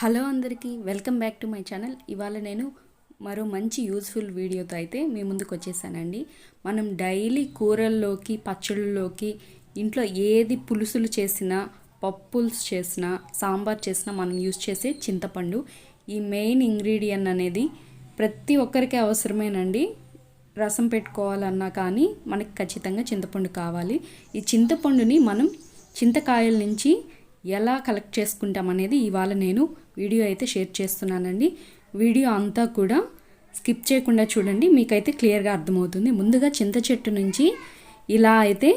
Hello అందరికీ welcome back to my channel. ఇవాళ నేను మరో మంచి యూజ్ఫుల్ వీడియోతో అయితే మీ ముందుకు వచ్చేసానండి. మనం డైలీ కూరల్లోకి పచ్చళ్ళలోకి ఇంట్లో ఏది పులుసులు చేసినా పప్పులు చేసినా సాంబార్ చేసినా మనం యూజ్ చేసే చింతపండు. ఈ మెయిన్ ఇంగ్రీడియంట్ అనేది ప్రతి ఒక్కరికి అవసరమేనండి. రసం పెట్టుకోవాలన్నా కానీ మనకి ఖచ్చితంగా చింతపండు కావాలి. ఈ చింతపండుని మనం చింతకాయల నుంచి ఎలా కలెక్ట్ చేసుకుంటాం అనేది ఇవాళ నేను వీడియో అయితే షేర్ చేస్తున్నానండి. వీడియో అంతా కూడా స్కిప్ చేయకుండా చూడండి మీకైతే క్లియర్గా అర్థమవుతుంది. ముందుగా చింత చెట్టు నుంచి ఇలా అయితే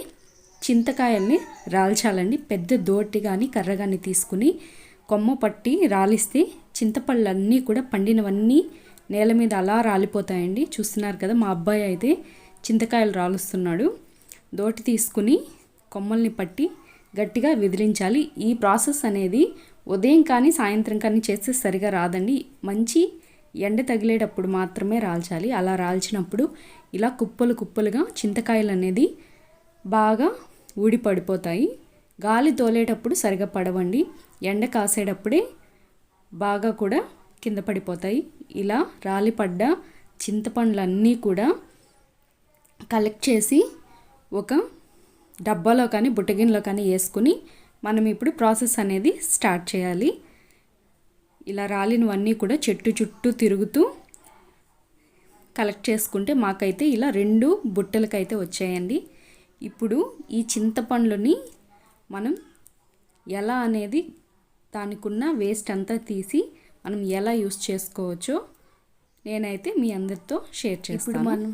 చింతకాయల్ని రాల్చాలండి. పెద్ద దోటి కానీ కర్ర కానీ తీసుకుని కొమ్మ పట్టి రాలిస్తే చింతపళ్ళన్నీ కూడా పండినవన్నీ నేల మీద అలా రాలిపోతాయండి. చూస్తున్నారు కదా మా అబ్బాయి అయితే చింతకాయలు రాలుస్తున్నాడు. దోటి తీసుకుని కొమ్మల్ని పట్టి గట్టిగా విదిలించాలి. ఈ ప్రాసెస్ అనేది ఉదయం కానీ సాయంత్రం కానీ చేస్తే సరిగా రాదండి. మంచి ఎండ తగిలేటప్పుడు మాత్రమే రాల్చాలి. అలా రాల్చినప్పుడు ఇలా కుప్పలు కుప్పలుగా చింతకాయలు అనేది బాగా ఊడి పడిపోతాయి. గాలి తోలేటప్పుడు సరిగా పడవండి. ఎండ కాసేటప్పుడే బాగా కూడా కింద పడిపోతాయి. ఇలా రాలిపడ్డ చింతపండ్లన్నీ కూడా కలెక్ట్ చేసి ఒక డబ్బాలో కానీ బుట్టగిన్లో కానీ వేసుకుని మనం ఇప్పుడు ప్రాసెస్ అనేది స్టార్ట్ చేయాలి. ఇలా రాలినవన్నీ కూడా చెట్టు చుట్టూ తిరుగుతూ కలెక్ట్ చేసుకుంటే మాకైతే ఇలా రెండు బుట్టలకైతే వచ్చాయండి. ఇప్పుడు ఈ చింతపండ్లని మనం ఎలా అనేది దానికున్న వేస్ట్ అంతా తీసి మనం ఎలా యూస్ చేసుకోవచ్చో నేనైతే మీ అందరితో షేర్ చేస్తాను మనం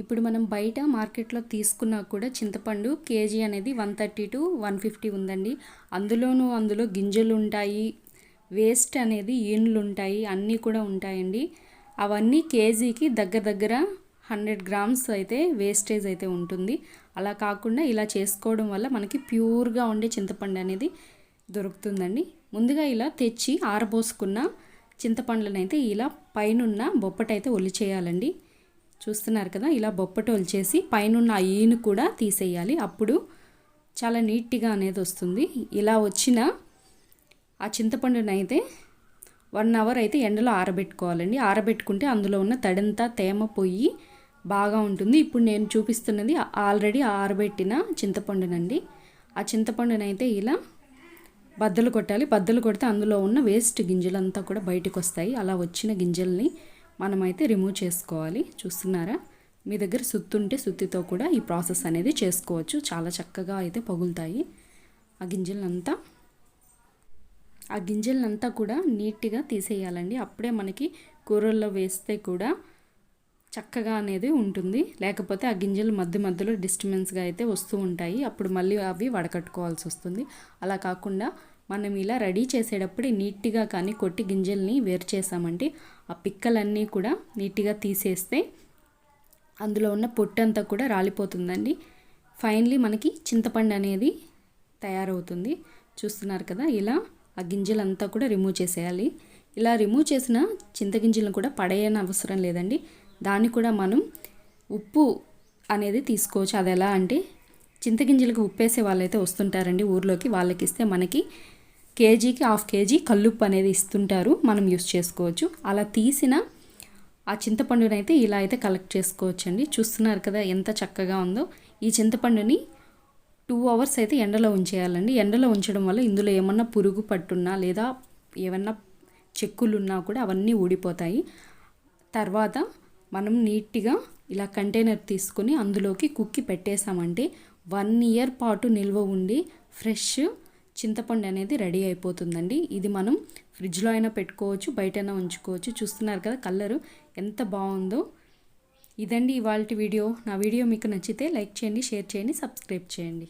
ఇప్పుడు మనం బయట మార్కెట్లో తీసుకున్నా కూడా చింతపండు కేజీ అనేది one thirty two one fifty ఉందండి. అందులోనూ అందులో గింజలు ఉంటాయి వేస్ట్ అనేది ఈనులు ఉంటాయి అన్నీ కూడా ఉంటాయండి. అవన్నీ కేజీకి దగ్గర దగ్గర హండ్రెడ్ గ్రామ్స్ అయితే వేస్టేజ్ అయితే ఉంటుంది. అలా కాకుండా ఇలా చేసుకోవడం వల్ల మనకి ప్యూర్గా ఉండే చింతపండు అనేది దొరుకుతుందండి. ముందుగా ఇలా తెచ్చి ఆరబోసుకున్న చింతపండ్లనైతే అయితే ఇలా పైనున్న బొప్పటైతే ఒలి చేయాలండి చూస్తున్నారు కదా ఇలా బొప్పటి చేసి పైనున్న ఆ ఈను కూడా తీసేయాలి. అప్పుడు చాలా నీట్గా అనేది వస్తుంది. ఇలా వచ్చిన ఆ చింతపండునైతే వన్ అవర్ అయితే ఎండలో ఆరబెట్టుకోవాలండి. ఆరబెట్టుకుంటే అందులో ఉన్న తడంతా తేమ పోయి బాగా ఉంటుంది. ఇప్పుడు నేను చూపిస్తున్నది ఆల్రెడీ ఆరబెట్టిన చింతపండునండి. ఆ చింతపండునైతే ఇలా బద్దలు కొట్టాలి. బద్దలు కొడితే అందులో ఉన్న వేస్ట్ గింజలంతా కూడా బయటకు వస్తాయి. అలా వచ్చిన గింజల్ని మనమైతే రిమూవ్ చేసుకోవాలి. చూస్తున్నారా? మీ దగ్గర సుత్తి ఉంటే సుత్తితో కూడా ఈ ప్రాసెస్ అనేది చేసుకోవచ్చు. చాలా చక్కగా అయితే పగులుతాయి. ఆ గింజలంతా ఆ గింజలంతా కూడా నీట్గా తీసేయాలండి. అప్పుడే మనకి కూరల్లో వేస్తే కూడా చక్కగా అనేది ఉంటుంది. లేకపోతే ఆ గింజలు మధ్య మధ్యలో డిస్టర్బెన్స్గా అయితే వస్తూ ఉంటాయి. అప్పుడు మళ్ళీ అవి వడకట్టుకోవాల్సి వస్తుంది. అలా కాకుండా మనం ఇలా రెడీ చేసేటప్పుడు నీట్గా కానీ కొట్టి గింజల్ని వేరు చేసామంటే ఆ పిక్కలన్నీ కూడా నీట్గా తీసేస్తే అందులో ఉన్న పొట్టంతా కూడా రాలిపోతుందండి. ఫైనలీ మనకి చింతపండు అనేది తయారవుతుంది. చూస్తున్నారు కదా ఇలా ఆ గింజలంతా కూడా రిమూవ్ చేసేయాలి. ఇలా రిమూవ్ చేసిన చింతగింజలను కూడా పడేయని అవసరం లేదండి. దాన్ని కూడా మనం ఉప్పు అనేది తీసుకోవచ్చు. అది ఎలా అంటే చింతగింజలకు ఉప్పేసే వాళ్ళైతే వస్తుంటారండి ఊర్లోకి. వాళ్ళకి ఇస్తే మనకి కేజీకి హాఫ్ కేజీ కల్లుప్పు అనేది ఇస్తుంటారు. మనం యూస్ చేసుకోవచ్చు. అలా తీసిన ఆ చింతపండునైతే ఇలా అయితే కలెక్ట్ చేసుకోవచ్చు అండి చూస్తున్నారు కదా ఎంత చక్కగా ఉందో. ఈ చింతపండుని టూ అవర్స్ అయితే ఎండలో ఉంచేయాలండి. ఎండలో ఉంచడం వల్ల ఇందులో ఏమన్నా పురుగు పట్టున్నా లేదా ఏమన్నా చెక్కులున్నా కూడా అవన్నీ ఊడిపోతాయి. తర్వాత మనం నీట్గా ఇలా కంటైనర్ తీసుకొని అందులోకి కుక్కి పెట్టేసామంటే వన్ ఇయర్ పాటు నిల్వ ఉండి ఫ్రెష్ చింతపండు అనేది రెడీ అయిపోతుందండి. ఇది మనం ఫ్రిడ్జ్లో అయినా పెట్టుకోవచ్చు బయటైనా ఉంచుకోవచ్చు. చూస్తున్నారు కదా కలరు ఎంత బాగుందో. ఇదండి ఇవాళ వీడియో. నా వీడియో మీకు నచ్చితే లైక్ చేయండి షేర్ చేయండి సబ్స్క్రైబ్ చేయండి.